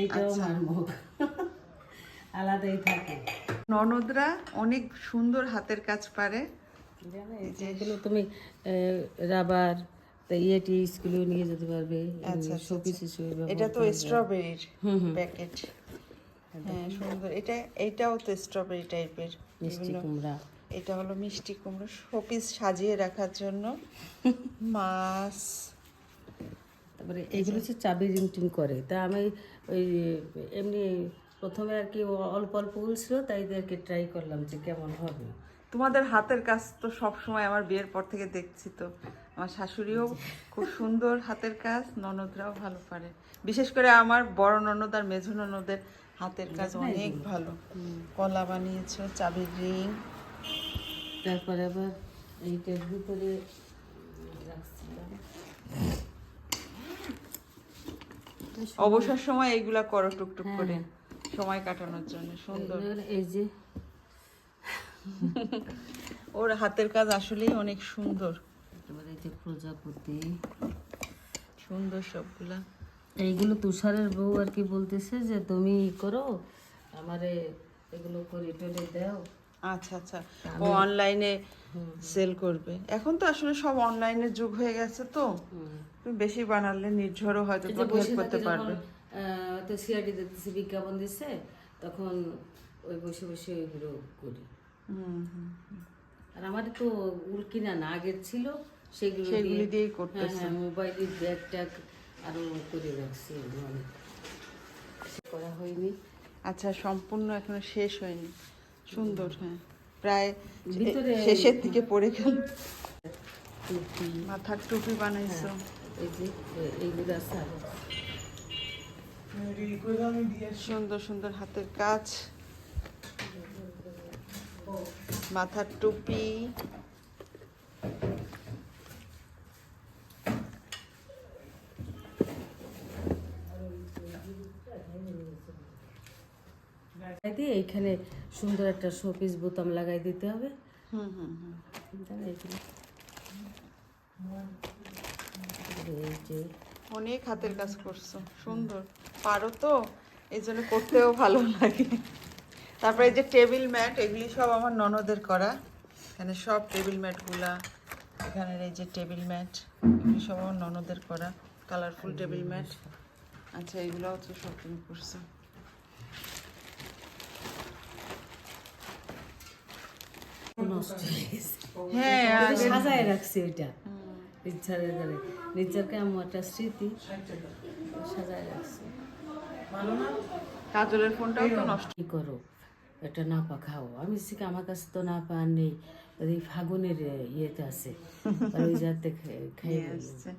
এইটাও আচ্ছা। আলাদাই থাকে। ননদরা অনেক সুন্দর হাতের কাজ পারে। জানো, এই যে এগুলো তুমি রাবার ইয়ে টিসগুলো নিয়ে যেতে পারবে। আচ্ছা, শোপিস হিসেবে এটা তো স্ট্রবেরির। প্যাকেট হ্যাঁ সুন্দর। এটা এটাও তো স্ট্রবেরি টাইপের মিষ্টি কুমড়া। এটা হলো মিষ্টি কুমড়ো। শোপিস সাজিয়ে রাখার জন্য মাছ তারপরে এগুলো হচ্ছে চাবি রিংটিং করে। তা আমি ওই এমনি প্রথমে আর কি অল্প অল্প উলছিল তাই এদেরকে ট্রাই করলাম যে কেমন হবে। তোমাদের হাতের কাজ তো সব সময় আমার বিয়ের পর থেকে দেখছি তো। আমার শাশুড়িও খুব সুন্দর হাতের কাজ ননদরাও ভালো পারে। বিশেষ করে আমার বড় ননদ আর মেঝো ননদের হাতের কাজ অনেক ভালো। কলা বানিয়েছো চাবির রিং। তারপরে আবার এইটার ভিতরে রাখছিলাম। অবসর সময়। এইগুলা করো টুকটুক করে। সময় কাটানোর জন্য সুন্দর। এই যে ওর হাতের কাজ আসলেই অনেক সুন্দর। এই যে প্রজাপতি। সুন্দর সবগুলা। এইগুলো তুষারের বউ আর কি বলতেছে যে তুমি ই করো আমারে এগুলো করে টরে দাও। আচ্ছা আচ্ছা। ও অনলাইনে সেল করবে। এখন তো আসলে সব অনলাইনের যুগ হয়ে গেছে তো। তুমি বেশি বানালে নির্ঝরও হয়তো help করতে পারবে। তো সিআরডি দেখতেছি বিজ্ঞাপন দিচ্ছে তখন ওই বসে বসে ওইগুলো করি। আর আমার তো উল কিনা না আগের ছিল সেগুলো সেগুলি দিয়েই হ্যাঁ করতেছে। হ্যাঁ মোবাইলের ব্যাগ ট্যাগ আরও করে রাখছি করা হয়নি। আচ্ছা সম্পূর্ণ এখনও শেষ হয়নি। সুন্দর হ্যাঁ। প্রায় শেষের দিকে পড়ে গেল। মাথার টুপি বানাইছো। এই যে এ- এইগুলো আছে আরও। সুন্দর সুন্দর হাতের কাজ। মাথার টুপি। লাগাই দিয়ে এইখানে সুন্দর একটা শোপিস বোতাম লাগাই দিতে হবে। হুম হুম হুম। এগুলো? অনেক হাতের কাজ করছ সুন্দর। পারো তো এই জন্য করতেও ভালো লাগে। তারপরে এই যে টেবিল ম্যাট এগুলি সব আমার ননদের করা। এখানে সব টেবিল ম্যাটগুলা এখানের এই যে টেবিল ম্যাট এগুলি সব আমার ননদের করা। কালারফুল টেবিল ম্যাট আচ্ছা এগুলোও হচ্ছে সব তুমি করছ। হয়ে গেছে হ্যাঁ সাজায় রাখছি আমার একটা স্মৃতি সাজায় রাখছি। কাজলের ফোনটাও তো নষ্ট। কি করো? এটা নাপা খাও। আমি শিখে আমার কাছে তো না পা নেই। ওই ফাগুনের ইয়েতে আছে। ওই যাতে খাই আসছে।